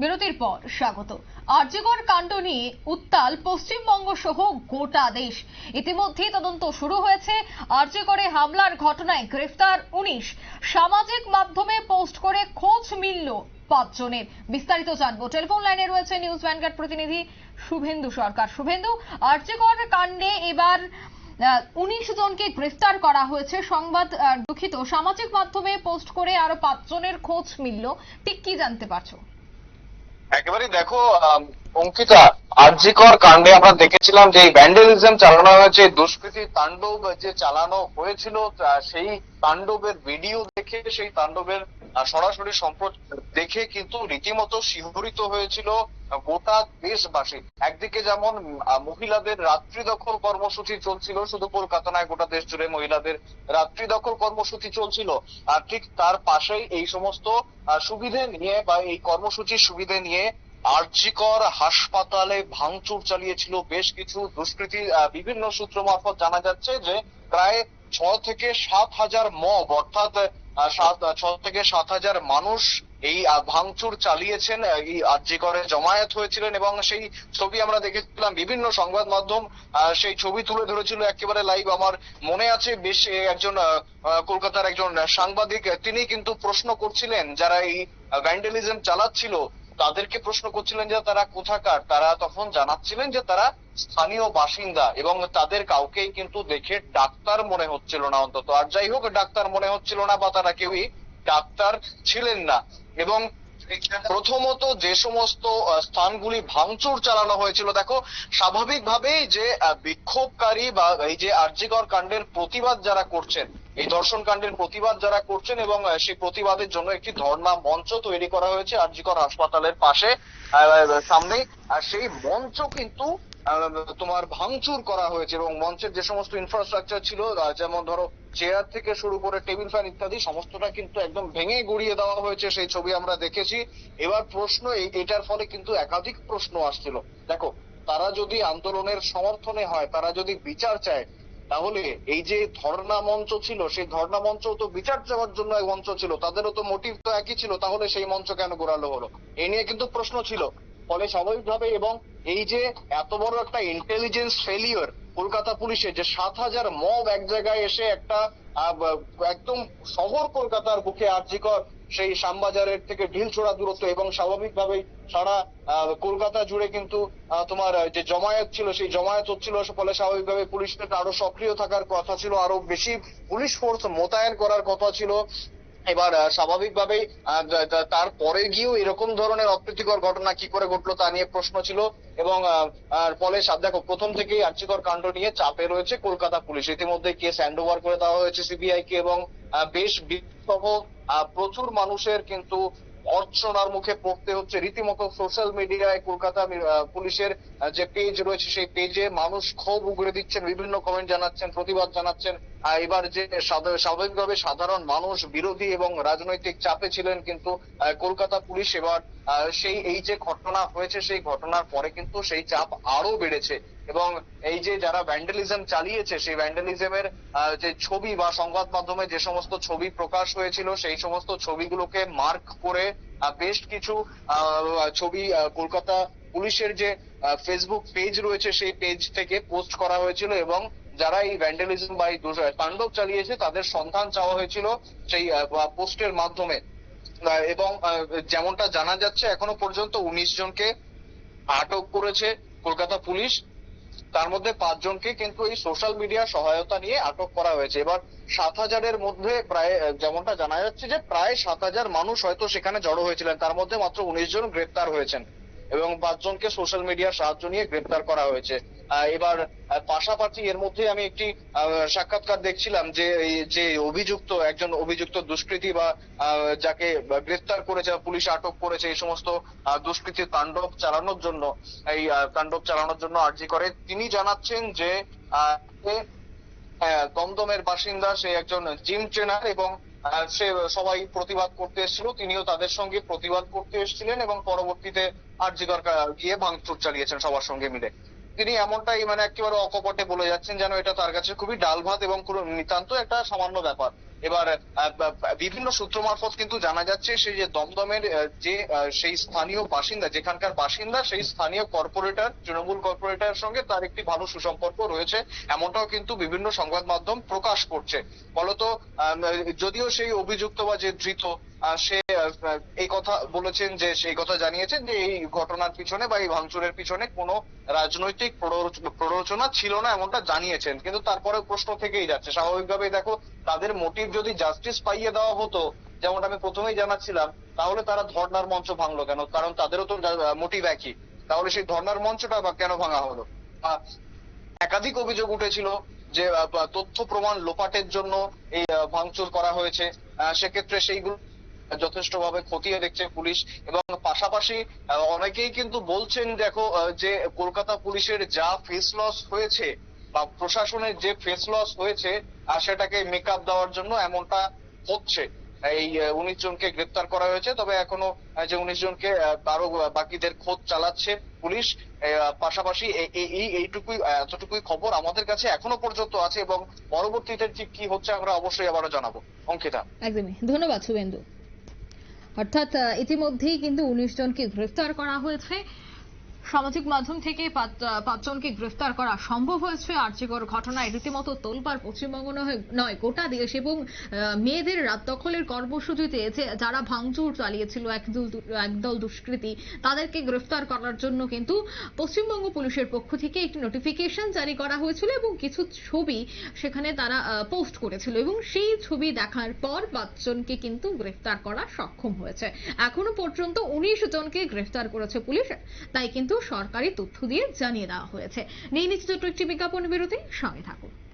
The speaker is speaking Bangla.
বিরতির পর স্বাগত। আর্যগড় কাণ্ড নিয়ে উত্তাল পশ্চিমবঙ্গ সহ গোটা দেশ। ইতিমধ্যেই তদন্ত শুরু হয়েছে। আর্যগড়ে হামলার ঘটনায় গ্রেফতার উনিশ। সামাজিক মাধ্যমে পোস্ট করে খোঁজ মিলল পাঁচজনের। বিস্তারিত জানব। টেলিফোন লাইনে রয়েছে নিউজ ভ্যানগার্ড প্রতিনিধি শুভেন্দু সরকার। শুভেন্দু, আর্যগড় কাণ্ডে এবার উনিশ জনকে গ্রেফতার করা হয়েছে। সংবাদ দুঃখিত। সামাজিক মাধ্যমে পোস্ট করে আরও পাঁচজনের খোঁজ মিলল। ঠিক কি জানতে পারছ? একেবারেই দেখো অঙ্কিতা আর্যিকর কাণ্ডে আমরা দেখেছিলাম যে ব্যান্ডেলিজম চালানো হয়েছে, দুষ্কৃতি তাণ্ডব যে চালানো হয়েছিল সেই তাণ্ডবের ভিডিও দেখে, সেই তাণ্ডবের সরাসরি সম্প্রচার দেখে কিন্তু রীতিমতো শিহরিত হয়েছিল গোটা দেশবাসী। একদিকে যেমন মহিলাদের রাত্রি দখল কর্মসূচি চলছিল, শুধু কলকাতা নয় গোটা দেশ জুড়ে মহিলাদের রাত্রি দখল কর্মসূচি চলছিল। আর ঠিক তার পাশেই এই সমস্ত সুবিধে নিয়ে বা এই কর্মসূচির সুবিধে নিয়ে আর্যিকর হাসপাতালে ভাঙচুর চালিয়েছিল বেশ কিছু দুষ্কৃতী বিভিন্ন সূত্র মারফত জানা যাচ্ছে যে প্রায় ছ থেকে সাত হাজার মব, অর্থাৎ ছ থেকে সাত হাজার মানুষ এই ভাঙচুর চালিয়েছেন এই আর্জি করে জমায়েত হয়েছিলেন এবং সেই ছবি আমরা দেখেছিলাম, বিভিন্ন সংবাদ মাধ্যম সেই ছবি তুলে ধরেছিল, একেবারে লাইভ আমার মনে আছে। বেশ একজন কলকাতার একজন সাংবাদিক, তিনি কিন্তু প্রশ্ন করছিলেন, যারা এই ভ্যান্ডেলিজম চালাচ্ছিল তাদেরকে প্রশ্ন করছিলেন যে তারা কোথাকার? তারা তখন জানাচ্ছিলেন যে তারা স্থানীয় বাসিন্দা এবং তাদের কাউকেই কিন্তু দেখে ডাক্তার মনে হচ্ছিল না অন্তত। আর যাই হোক, ডাক্তার মনে হচ্ছিল না বা তারা কেউই ডাক্তার ছিলেন না। এবং প্রথমত যে সমস্ত স্থানগুলি ভাঙচুর চালানো হয়েছিল, দেখো, স্বাভাবিকভাবেই যে বিক্ষোভকারী বা এই যে আর্যিকর কাণ্ডের প্রতিবাদ যারা করছেন, এই ধর্ষণ কাণ্ডের প্রতিবাদ যারা করছেন এবং সেই প্রতিবাদের জন্য একটি ধর্ণা মঞ্চ তৈরি করা হয়েছে আরজিকর হাসপাতালের পাশে সামনেই আর সেই মঞ্চ কিন্তু তোমার ভাঙচুর করা হয়েছে এবং মঞ্চের যে সমস্ত ইনফ্রাস্ট্রাকচার ছিল যেমন ধরো চেয়ার থেকে শুরু করে টেবিল ফ্যান ইত্যাদি, সমস্তটা কিন্তু একদম ভেঙে গুড়িয়ে দেওয়া হয়েছে, সেই ছবি আমরা দেখেছি। এবার প্রশ্ন এটার ফলে কিন্তু একাধিক প্রশ্ন আসছিল। দেখো, তারা যদি আন্দোলনের সমর্থনে হয়, তারা যদি বিচার চায়, তাহলে এই যে ধর্ণা মঞ্চ ছিল, সেই ধর্ণা মঞ্চ তো বিচার চাওয়ার জন্য মঞ্চ ছিল, তাদেরও তো মোটিভ তো একই ছিল, তাহলে সেই মঞ্চ কেন গোড়ালো হলো? এই নিয়ে কিন্তু প্রশ্ন ছিল। ফলে স্বাভাবিকভাবে এবং এই যে এত বড় একটা ইন্টেলিজেন্স ফেলিওর কলকাতা পুলিশের, যে সাত হাজার মব এক জায়গায় এসে একটা একদম শহর কলকাতার বুকে আর্জিকর সেই শ্যামবাজারের থেকে ঢিলছোড়া দূরত্ব এবং স্বাভাবিকভাবেই সারা কলকাতা জুড়ে কিন্তু তোমার যে জমায়েত ছিল, সেই জমায়েত হচ্ছিল, ফলে স্বাভাবিকভাবে পুলিশের আরও সক্রিয় থাকার কথা ছিল, আরও বেশি পুলিশ ফোর্স মোতায়েন করার কথা ছিল। এবার স্বাভাবিকভাবেই তারপরে গিয়েও এরকম ধরনের অপ্রীতিকর ঘটনা কি করে ঘটলো তা নিয়ে প্রশ্ন ছিল এবং ফলে দেখো, প্রথম থেকেই আর্চিকর কাণ্ড নিয়ে চাপে রয়েছে কলকাতা পুলিশ। ইতিমধ্যে কেস হ্যান্ড ওভার করে দেওয়া হয়েছে সিবিআই কে এবং বেশ সহ প্রচুর মানুষের কিন্তু অর্চনার মুখে পড়তে হচ্ছে। রীতিমতো সোশ্যাল মিডিয়ায় কলকাতা পুলিশের যে পেজ রয়েছে সেই পেজে মানুষ ক্ষোভ উগড়ে দিচ্ছেন, বিভিন্ন কমেন্ট জানাচ্ছেন, প্রতিবাদ জানাচ্ছেন। এবার যে স্বাভাবিকভাবে সাধারণ মানুষ বিরোধী এবং রাজনৈতিক চাপে ছিলেন কিন্তু কলকাতা পুলিশ এবার সেই এই যে ঘটনা হয়েছে, সেই ঘটনার পরে কিন্তু সেই চাপ আরও বেড়েছে। এবং এই যে যারা ভ্যান্ডালিজম চালিয়েছে, সেই ভ্যান্ডালিজমের যে ছবি বা সংবাদ মাধ্যমে যে সমস্ত ছবি প্রকাশ হয়েছিল, সেই সমস্ত ছবিগুলোকে মার্ক করে বেশ কিছু ছবি কলকাতা পুলিশের যে ফেসবুক পেজ রয়েছে, সেই পেজ থেকে পোস্ট করা হয়েছিল এবং যারা এই ভ্যান্ডালিজম বা এই তাণ্ডব চালিয়েছে, তাদের সন্ধান চাওয়া হয়েছিল সেই পোস্টের মাধ্যমে। এবং যেমনটা জানা যাচ্ছে, এখনও পর্যন্ত উনিশ জনকে আটক করেছে কলকাতা পুলিশ। তার মধ্যে পাঁচজনকে কিন্তু এই সোশ্যাল মিডিয়া সহায়তা নিয়ে আটক করা হয়েছে। এবার সাত হাজারের মধ্যে প্রায় যেমনটা জানা যাচ্ছে যে প্রায় সাত হাজার মানুষ হয়তো সেখানে জড়ো হয়েছিলেন। তার মধ্যে মাত্র উনিশ জন গ্রেপ্তার হয়েছেন। এবং পাঁচজনকে সোশ্যাল মিডিয়ার সাহায্য নিয়ে গ্রেপ্তার করা হয়েছে। এবার পাশাপাশি এর মধ্যে আমি একটি সাক্ষাৎকার দেখছিলাম যে যে অভিযুক্ত, একজন অভিযুক্ত দুষ্কৃতী বা যাকে গ্রেপ্তার করেছে পুলিশ আটক করেছে, এই সমস্ত দুষ্কৃতী তাণ্ডব চালানোর জন্য, এই তাণ্ডব চালানোর জন্য আর্জি করে। তিনি জানাচ্ছেন যে দমদমের বাসিন্দা, সে একজন জিম ট্রেনার এবং সে সবাই প্রতিবাদ করতে এসেছিল, তিনিও তাদের সঙ্গে প্রতিবাদ করতে এসেছিলেন এবং পরবর্তীতে আর্জিকর গিয়ে ভাঙচুর চালিয়েছেন সবার সঙ্গে মিলে। তিনি এমনটাই মানে একেবারে অকপটে বলে যাচ্ছেন যেন এটা তার কাছে খুবই ডাল ভাত এবং নিতান্ত একটা সামান্য ব্যাপার। এবার বিভিন্ন সূত্র মারফত কিন্তু জানা যাচ্ছে সেই যে দমদমের যে সেই স্থানীয় বাসিন্দা, যেখানকার বাসিন্দা, সেই স্থানীয় কর্পোরেটর তৃণমূল কর্পোরেটরের সঙ্গে তার একটি ভালো সুসম্পর্ক রয়েছে। এমনটাও কিন্তু বিভিন্ন সংবাদ মাধ্যম প্রকাশ করছে। ফলত যদিও সেই অভিযুক্ত বা যে ধৃত সে এই কথা বলেছেন যে, সেই কথা জানিয়েছেন যে এই ঘটনার পিছনে বা এই ভাঙচুরের পিছনে কোনো রাজনৈতিক প্ররোচনা ছিল না এমনটা জানিয়েছেন। কিন্তু তারপরে প্রশ্ন থেকেই যাচ্ছে। স্বাভাবিকভাবেই দেখো, তাদের মোটিভ যদি জাস্টিস পাইয়ে দেওয়া হতো, যেমনটা আমি প্রথমেই জানাচ্ছিলাম, তাহলে তারা ধর্নার মঞ্চ ভাঙলো কেন? কারণ তাদেরও তো মোটিভ একই। তাহলে সেই ধর্নার মঞ্চটা বা কেন ভাঙা হলো? একাধিক অভিযোগ উঠেছিল যে তথ্য প্রমাণ লোপাটের জন্য এই ভাঙচুর করা হয়েছে। সেক্ষেত্রে সেইগুলো যথেষ্টভাবে খতিয়ে দেখছে পুলিশ এবং পাশাপাশি অনেকেই কিন্তু বলছেন, দেখো যে কলকাতা পুলিশের যা ফেস লস হয়েছে বা প্রশাসনের যে ফেস লস হয়েছে সেটাকে মেকআপ দেওয়ার জন্য এমনটা হচ্ছে। এই উনিশ জনকে গ্রেপ্তার করা হয়েছে, তবে এখনও যে উনিশ জনকে আরও বাকিদের খোঁজ চালাচ্ছে পুলিশ পাশাপাশি এই, এইটুকুই এতটুকুই খবর আমাদের কাছে এখনও পর্যন্ত আছে এবং পরবর্তীতে ঠিক কি হচ্ছে আমরা অবশ্যই আবারও জানাব। অঙ্কিতা। একদমই। ধন্যবাদ শুভেন্দু। অর্থাৎ ইতিমধ্যেই কিন্তু উনিশ জনকে গ্রেফতার করা হয়েছে। সামাজিক মাধ্যম থেকে পাঁচজনকে গ্রেফতার করা সম্ভব হয়েছে। আর্যিকর ঘটনায় রীতিমতো তোলপাড় পশ্চিমবঙ্গ নয় গোটা দেশ এবং মেয়েদের রাত দখলের কর্মসূচিতে যারা ভাঙচুর চালিয়েছিল একদল দুষ্কৃতী, তাদেরকে গ্রেফতার করার জন্য কিন্তু পশ্চিমবঙ্গ পুলিশের পক্ষ থেকে একটি নোটিফিকেশন জারি করা হয়েছিল এবং কিছু ছবি সেখানে তারা পোস্ট করেছিল এবং সেই ছবি দেখার পর পাঁচজনকে কিন্তু গ্রেফতার করা সক্ষম হয়েছে। এখনও পর্যন্ত উনিশ জনকে গ্রেফতার করেছে পুলিশ, তাই কিন্তু সরকারি তথ্য দিয়ে জানিয়ে দেওয়া হয়েছে। নিয়ে নিশ্চিত একটি বিজ্ঞাপন বিরতি। সঙ্গে থাকুন।